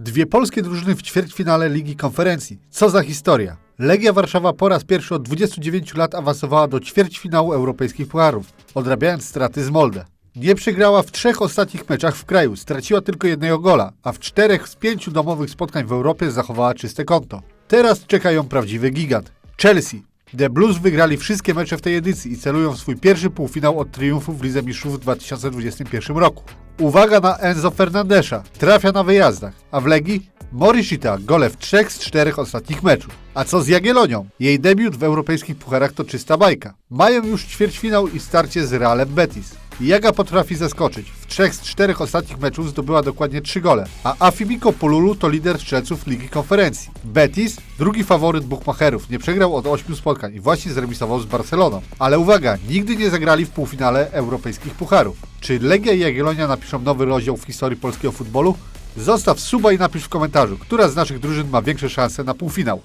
Dwie polskie drużyny w ćwierćfinale Ligi Konferencji. Co za historia. Legia Warszawa po raz pierwszy od 29 lat awansowała do ćwierćfinału europejskich pucharów, odrabiając straty z Molde. Nie przegrała w trzech ostatnich meczach w kraju, straciła tylko jednego gola, a w czterech z pięciu domowych spotkań w Europie zachowała czyste konto. Teraz czeka ją prawdziwy gigant. Chelsea. The Blues wygrali wszystkie mecze w tej edycji i celują w swój pierwszy półfinał od triumfu w Lidze Mistrzów w 2021 roku. Uwaga na Enzo Fernandesza. Trafia na wyjazdach. A w Legii? Morishita gole w trzech z czterech ostatnich meczów. A co z Jagiellonią? Jej debiut w europejskich pucharach to czysta bajka. Mają już ćwierćfinał i starcie z Realem Betis. Jaga potrafi zaskoczyć. W trzech z czterech ostatnich meczów zdobyła dokładnie trzy gole, a Afimiko Pululu to lider strzelców Ligi Konferencji. Betis, drugi faworyt Buchmacherów, nie przegrał od ośmiu spotkań i właśnie zremisował z Barceloną. Ale uwaga, nigdy nie zagrali w półfinale europejskich pucharów. Czy Legia i Jagiellonia napiszą nowy rozdział w historii polskiego futbolu? Zostaw suba i napisz w komentarzu, która z naszych drużyn ma większe szanse na półfinał.